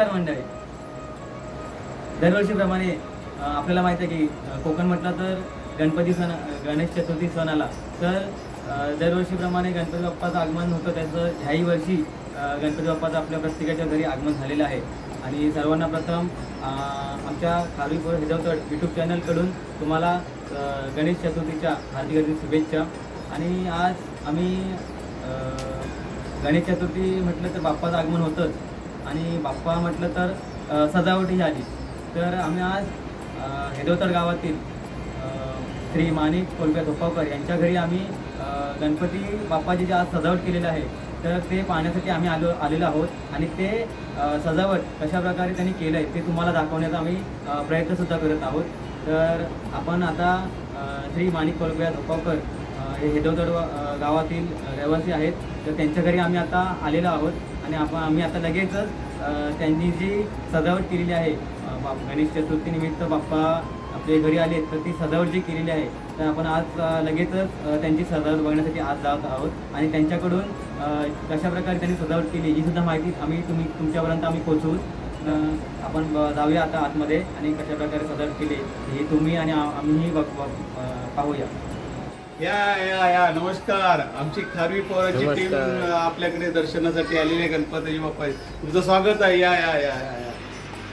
नमस्कार मंडळी. दरवर्षीप्रमाणे आपल्याला माहिती आहे की कोकण म्हटलं तर गणपती सण गणेश चतुर्थी सण आला. तर दरवर्षीप्रमाणे गणपती बाप्पाचं आगमन होतं त्याचं. ह्याही वर्षी गणपती बाप्पाचं आपल्या प्रत्येकाच्या घरी आगमन झालेलं आहे. आणि सर्वांना प्रथम आमच्या खारवीपूर हिदवतड यूट्यूब चॅनलकडून तुम्हाला गणेश चतुर्थीच्या हार्दिक हार्दिक शुभेच्छा. आणि आज आम्ही गणेश चतुर्थी म्हटलं तर बाप्पाचं आगमन होतंच. आणि बाप्पा म्हटलं तर सजावटी झाली आली तर आम्ही आज हेदोतड गावातील श्री माणिक कोलब्या धोपावकर यांच्या घरी आम्ही गणपती बाप्पाची जी आज सजावट केलेली आहे तर ते पाहण्यासाठी आम्ही आलो आलेलो आहोत. आणि ते सजावट कशा प्रकारे त्यांनी केलं आहे ते तुम्हाला दाखवण्याचा आम्ही प्रयत्नसुद्धा करत आहोत. तर आपण आता श्री माणिक कोलब्या धोपावकर हे हेदवतड गावातील रहिवासी आहेत. तर त्यांच्या घरी आम्ही आता आलेलो आहोत. आणि आपण आम्ही आता लगेचच त्यांनी जी सजावट केलेली आहे बाप गणेश चतुर्थीनिमित्त बाप्पा आपल्या घरी आले तर ती सजावट जी केलेली आहे तर आपण आज लगेचच त्यांची सजावट बघण्यासाठी आज जात आहोत. आणि त्यांच्याकडून कशाप्रकारे कशा प्रकारे त्यांनी सजावट केली ही सुद्धा माहिती आम्ही तुम्ही तुमच्यापर्यंत आम्ही पोचवू आपण जाऊया आता आतमध्ये आणि कशा प्रकारे सजावट केली हे तुम्ही आणि आम्हीही बघ पाहूया. या या या नमस्कार आमची खारवी पोराची टीम नमस्कार. आपल्याकडे दर्शनासाठी आलेली आहे गणपती बाप्पा तुमचं स्वागत आहे या या या या या.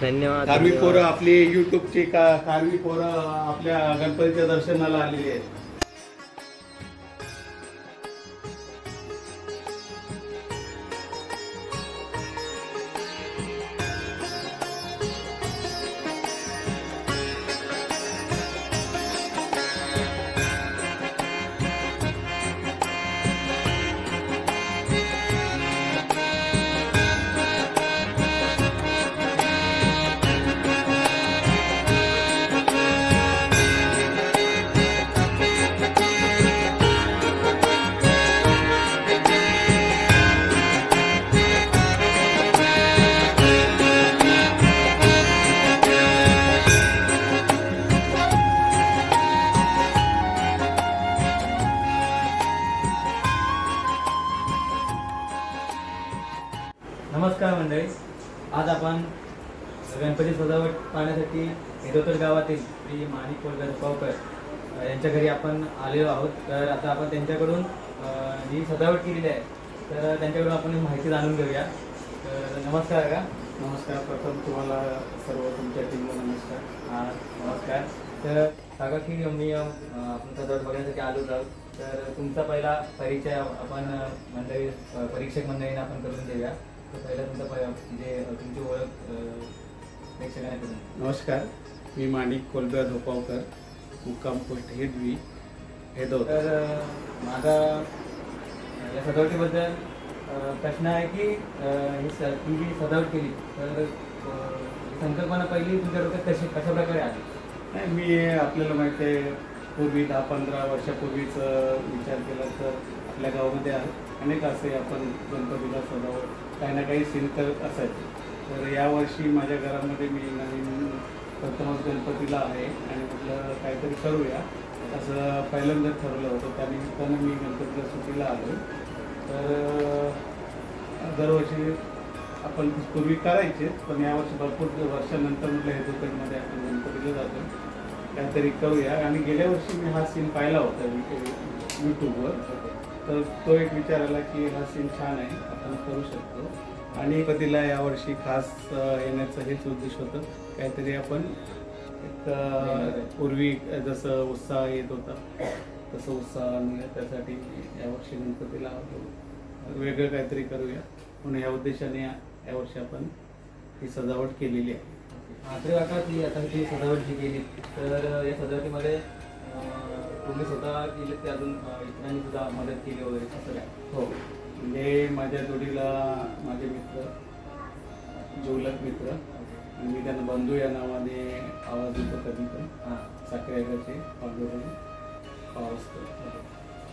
धन्यवाद खारवी धन्यवाद. पोरं आपली युट्यूबची का खारवी पोरं आपल्या गणपतीच्या दर्शनाला आलेली आहेत पाहण्यासाठी हेदोतर गावातील श्री माणिक कोलगार पावकर यांच्या घरी आपण आलेलो आहोत. तर आता आपण त्यांच्याकडून जी सजावट केलेली आहे तर त्यांच्याकडून आपण माहिती जाणून घेऊया. तर नमस्कार का नमस्कार. प्रथम तुम्हाला सर्व तुमच्या टीमला नमस्कार. हा, नमस्कार. तर काका की मी आपण सजावट बघण्यासाठी आलो आहोत. तर तुमचा पहिला परिचय आपण मंडळी परीक्षक मंडळींना आपण करून देऊया. तर पहिला तुमचा प- म्हणजे अ, तुमची ओळख नमस्कार मी माणिक कोलब्या धोपावकर मुक्काम पोस्ट हेदवी हेदवत तर अ, माझा या सजावटीबद्दल प्रश्न आहे की ही स ही जी सजावट केली तर ही संकल्पना पहिली तुमच्या डोक्यात कशी कशा प्रकारे आली? नाही मी आपल्याला माहिती आहे पूर्वी दहा पंधरा वर्षापूर्वीच विचार केला तर आपल्या गावामध्ये अनेक असे आपण गणपतीला सजावट काही ना काही सीन करत असायचे. तर यावर्षी माझ्या घरामध्ये मी नवीन प्रथमच गणपतीला आहे आणि म्हटलं काहीतरी करूया. असं पहिल्यांदा ठरवलं होतं. त्यानिमित्तानं मी गणपतीला सुट्टीला आलो तर दरवर्षी आपण पूर्वी करायचे पण यावर्षी भरपूर वर्षानंतर म्हटलं हे दुकानमध्ये आपण गणपतीला जातो काहीतरी करूया. आणि गेल्या वर्षी मी हा सीन पाहिला होता यूट्यूबवर तर तो एक विचार आला की हा सीन छान आहे. आपण करू शकतो. आणि गणपतीला यावर्षी खास येण्याचं हेच उद्देश होतं. काहीतरी आपण एक पूर्वी जसं उत्साह येत होता तसं उत्साह आणूया. त्यासाठी यावर्षी गणपतीला वेगळं काहीतरी करूया. म्हणून या उद्देशाने यावर्षी आपण ही सजावट केलेली आहे. आत्रे काका ती आता ती सजावट जी केली तर या सजावटीमध्ये तुम्ही स्वतः केली ते अजून इतरांनी सुद्धा मदत केली वगैरे असं काय? हो. म्हणजे माझ्या जोडीला जिवलक मित्र. आणि मी त्यांना बंधू या नावाने आवाज देतो कधी पण. हां साखरेगाचे पांडुरंग पावसकर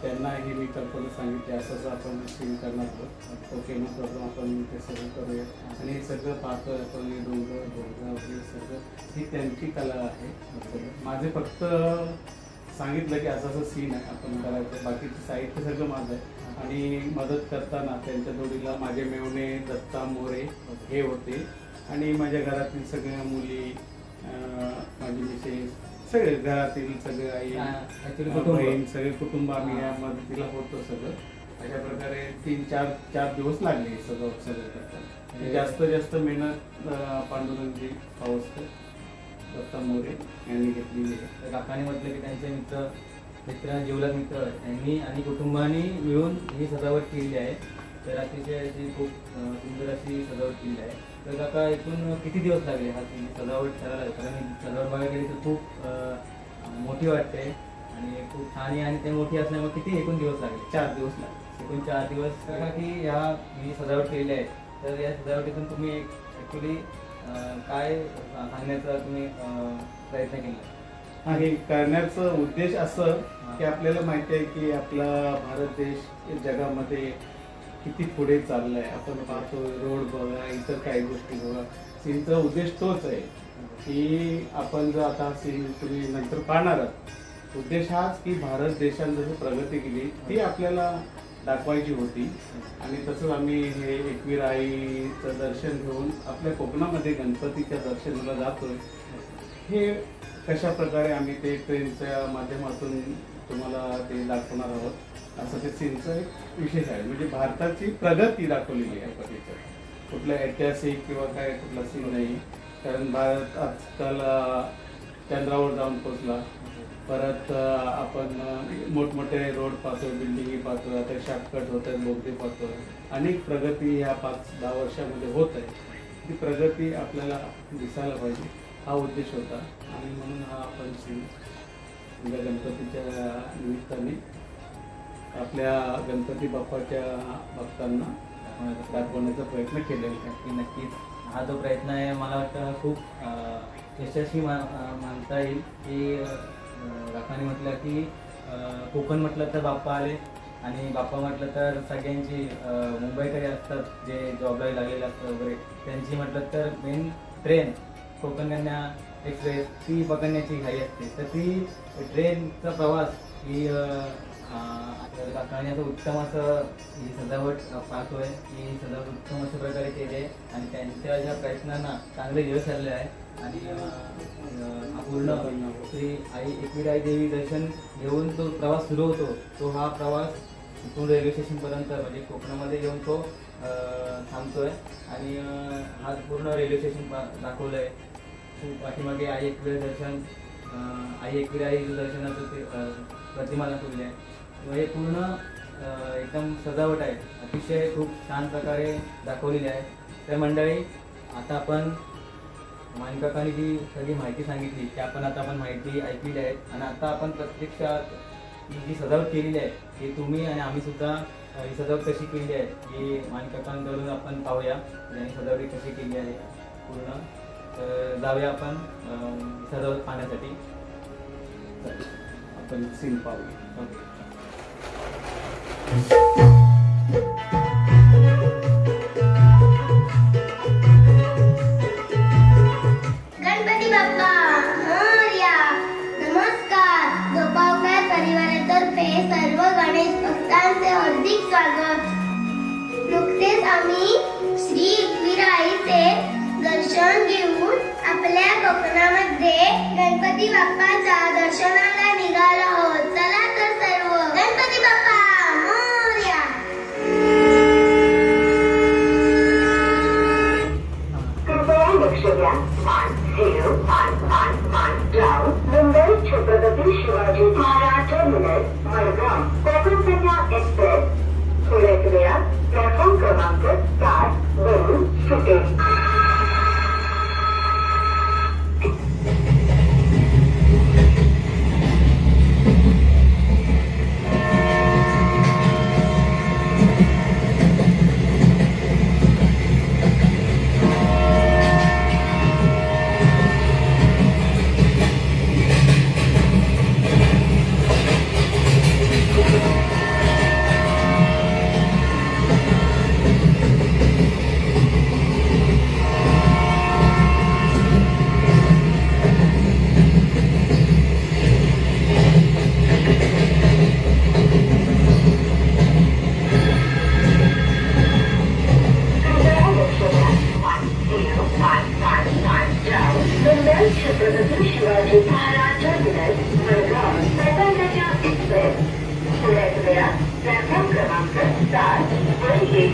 त्यांनाही मी कल्पना सांगितली असं असं आपण सीन करणार आहोत. ओके मग प्रॉब्लेम आपण ते सगळं करूया. आणि हे सगळं पाहतोय आपण हे डोंगर डोंगर वगैरे सगळं ही त्यांची कला आहे. माझे फक्त सांगितलं की असं असं सीन आहे आपण करायचं. बाकीचं साहित्य सगळं माझं आहे. आणि मदत करताना त्यांच्या जोडीला माझे मेवणे दत्ता मोरे हे होते. आणि माझ्या घरातील सगळ्या मुली माझी मिसेस सगळे घरातील सगळे आई. बहीण सगळे कुटुंब आम्ही. या मदतीला होतो सगळं. अशा प्रकारे तीन चार चार दिवस लागले सगळं सगळं करताना. हे- जास्त जास्त मेहनत पांडुरंगजी पावसकर दत्ता मोरे यांनी घेतलेली आहे. काकाने म्हटलं की त्यांचे मित्र मित्र जीवलग मित्र यांनी आणि कुटुंबाने मिळून ही सजावट केलेली आहे. तर अतिशय अशी खूप सुंदर अशी सजावट केलेली आहे. तर काका एकूण किती दिवस लागले हा ती सजावट करायला? कारण सजावट बघायला गेली तर खूप मोठी वाटते आणि खूप छान आणि ते मोठी असल्यामुळे किती एकूण दिवस लागले? चार दिवस लागले. एकूण चार दिवस. काका की ह्या मी सजावट केलेली आहे. तर या सजावटीतून तुम्ही ॲक्च्युली काय सांगण्याचा तुम्ही प्रयत्न केला? हा हे करण्याचा उद्देश असं की आपल्याला माहिती आहे की आपला भारत देश जगामध्ये किती पुढे चाललाय आपण पाहतो रोड बघा इतर काही गोष्टी बघा. सीनचा उद्देश तोच आहे की आपण जर आता सीन तुम्ही नंतर पाहणार आहात. उद्देश हाच की भारत देशाने जशी प्रगती केली ती आपल्याला दाखवायची होती. आणि तसंच आम्ही हे एकवीर आईचं दर्शन घेऊन आपल्या कोकणामध्ये गणपतीच्या दर्शनाला जातोय. हे कशा प्रकारे आम्ही ते ट्रेनच्या माध्यमातून तुम्हाला ते दाखवणार आहोत? असं ते सीनचं एक विशेष आहे. म्हणजे भारताची प्रगती दाखवलेली आहे त्याच्यात कुठलं ऐतिहासिक किंवा काय कुठला सीन नाही. कारण भारत आजकाल चंद्रावर जाऊन पोचला परत आपण मोठमोठे रोड पाहतो बिल्डिंगी पाहतो आता शॉर्टकट होत आहेत बोगदे पाहतो अनेक प्रगती ह्या पाच दहा वर्षामध्ये होत आहे ती प्रगती आपल्याला दिसायला पाहिजे हा उद्देश होता. आणि म्हणून हा आपण सीन गणपतीच्या निमित्ताने आपल्या गणपती बाप्पाच्या भक्तांना दाखवण्याचा प्रयत्न केलेला आहे. नक्कीच हा जो प्रयत्न आहे मला वाटतं खूप यशस्वी मा मानता येईल. की अं, म्हटलं की कोकण म्हटलं तर बाप्पा आले आणि बाप्पा म्हटलं तर सगळ्यांची मुंबईकडे असतात जे जॉबला लागलेले असतात वगैरे त्यांची म्हटलं तर मेन ट्रेन कोकणकन्या एक्सप्रेस ती पकडण्याची घाई असते. तर ती ट्रेनचा प्रवास ही अं, काकाने असं उत्तम असं ही सजावट पाहतोय की सजावट उत्तम अशा प्रकारे केली आहे. आणि त्यांच्या ज्या प्रयत्नांना चांगले यश आलेले आहे. आणि पूर्ण श्री आई एकवीर आई देवी दर्शन घेऊन तो प्रवास सुरू होतो तो हा प्रवास इथून रेल्वे स्टेशनपर्यंत म्हणजे कोकणामध्ये येऊन तो थांबतोय. आणि हा पूर्ण रेल्वे स्टेशन पा दाखवलं आहे पाठीमागे आई एकविरा दर्शन आई एकवीर आई दर्शनाचं ते प्रतिमा दाखवली आहे. हे पूर्ण एकदम सजावट आहे. अतिशय खूप छान प्रकारे दाखवलेली आहे. तर मंडळी आता आपण मानकाकाने जी सगळी माहिती सांगितली की आपण आता आपण माहिती ऐकलेली आहे. आणि आता आपण प्रत्यक्षात ही जी सजावट केलेली आहे ती तुम्ही आणि आम्ही सुद्धा ही सजावट कशी केली आहे ही मानकाकांकडून आपण पाहूया. आणि सजावट कशी केली आहे पूर्ण. तर जाऊया आपण सजावट पाहण्यासाठी. आपण सीन पाहूया. ओके. गणपती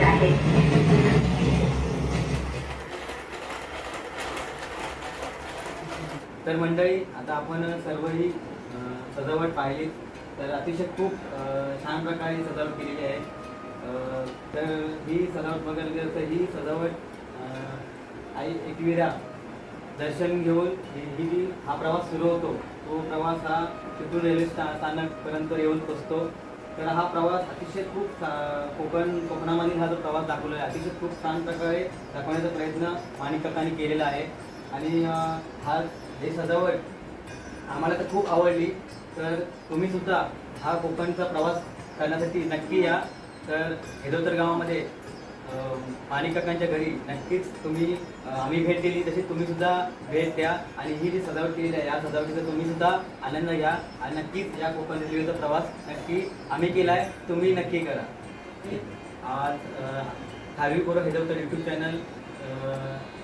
आहे. तर मंडळी आता आपण सर्वही सजावट पाहिली. तर अतिशय खूप छान प्रकारे सजावट केलेली आहे. तर ही सजावट बघायला गेलं तर ही सजावट आई एकविरा दर्शन घेऊन ही ही हा प्रवास सुरू होतो तो प्रवास हा चिपळूण रेल्वे स्था स्थानकपर्यंत येऊन पोचतो. तर हा प्रवास अतिशय खूप सा- कोकण कोकणामधील हा जो प्रवास दाखवलेला आहे अतिशय खूप छान प्रकारे दाखवण्याचा प्रयत्न माणिक केलेला आहे. आणि हा हे सजावट आम्हाला तर खूप आवडली. तर तुम्ही सुद्धा हा कोकणचा प्रवास करण्यासाठी नक्की या. तर हेदोतर गावामध्ये माणिक काकांच्या घरी नक्कीच तुम्ही आम्ही भेट दिली तशी तुम्ही सुद्धा भेट द्या आणि ही जी सजावट केलेली आहे या सजावटीचा तुम्ही सुद्धा आनंद घ्या आणि नक्कीच या कोकण रेल्वेचा प्रवास नक्की आम्ही केला आहे तुम्ही नक्की करा. आज दहावी पोरं हेदवतर यूट्यूब चॅनल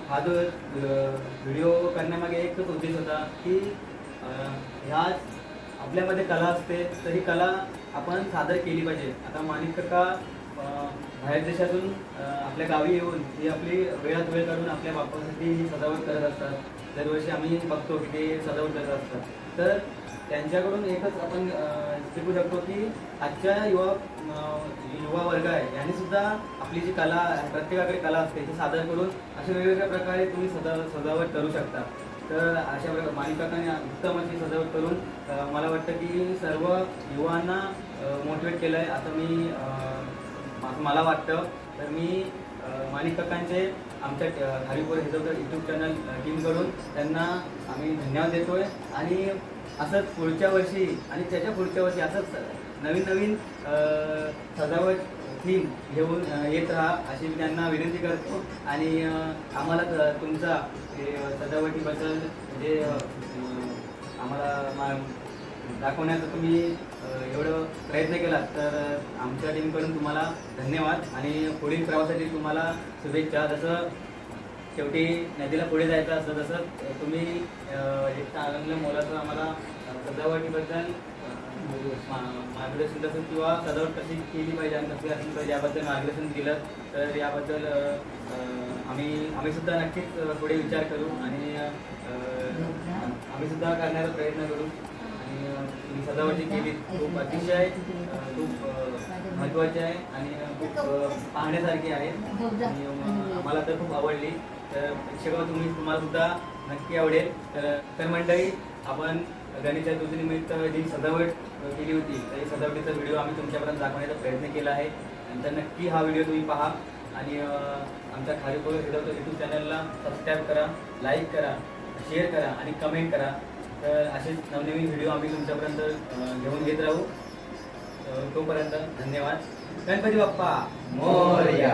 हा जो व्हिडिओ करण्यामागे एकच उद्देश होता की ह्या ह्याच आपल्यामध्ये कला असते तर ही कला आपण सादर केली पाहिजे. आता माणिक काका बाहेर देशातून आपल्या गावी येऊन ही आपली वेळात वेळ काढून आपल्या बापासाठी ही सजावट करत असतात. दरवर्षी आम्ही बघतो की ते सजावट करत असतात. तर त्यांच्याकडून एकच आपण शिकू शकतो की आजच्या युवा युवा वर्ग आहे यांनी सुद्धा आपली जी कला प्रत्येकाकडे कला असते ती सादर करून अशा वेगवेगळ्या प्रकारे तुम्ही सजा सजावट करू शकता. तर अशा प्रकारे माणिकाकाने उत्तम अशी सजावट करून मला वाटतं की सर्व युवांना मोटिवेट केलं आहे असं मी असं मला वाटतं. तर मी माणिक काकांचे आमच्या हरिपूर हिजवकर यूट्यूब चॅनल टीमकडून त्यांना आम्ही धन्यवाद देतोय. आणि असंच पुढच्या वर्षी आणि त्याच्या पुढच्या वर्षी असंच नवीन नवीन सजावट थीम घेऊन येत राहा अशी मी त्यांना विनंती करतो. आणि आम्हाला तुमचा हे, सजावटीबद्दल म्हणजे, जे आम्हाला मा- दाखवण्याचा तुम्ही एवढं प्रयत्न केला तर आमच्या टीमकडून तुम्हाला धन्यवाद आणि पुढील प्रवासासाठी तुम्हाला शुभेच्छा. जसं शेवटी नदीला पुढे जायचं असतं तसं तुम्ही अं, एक चांगलं मोलाचं आम्हाला सजावटीबद्दल मार्गदर्शन तसं किंवा सजावट कशी केली पाहिजे आणि कशी असली पाहिजे याबद्दल मार्गदर्शन दिलं तर याबद्दल आम्ही आम्ही सुद्धा नक्कीच पुढे विचार करू आणि आम्ही सुद्धा करण्याचा प्रयत्न करू. सजावट केली. खूप अतिशय खूप अं, महत्त्वाची आहे आणि खूप पाहण्यासारखी आहे. आणि तर खूप आवडली. तर प्रेक्षक तुम्ही तुम्हाला सुद्धा नक्की आवडेल. तर तर मंडळी आपण गणेश चतुर्थीनिमित्त जी सजावट केली होती तर सजावटीचा व्हिडिओ आम्ही तुमच्यापर्यंत दाखवण्याचा प्रयत्न केला आहे. नंतर नक्की हा व्हिडिओ तुम्ही पहा. आणि आमच्या खारीपोळ हिडवतो यूट्यूब चॅनलला सबस्क्राईब करा लाईक करा शेअर करा आणि कमेंट करा. तर असेच नवनवीन व्हिडिओ आम्ही तुमच्यापर्यंत घेऊन घेत राहू. तोपर्यंत धन्यवाद. गणपती बाप्पा मोरया.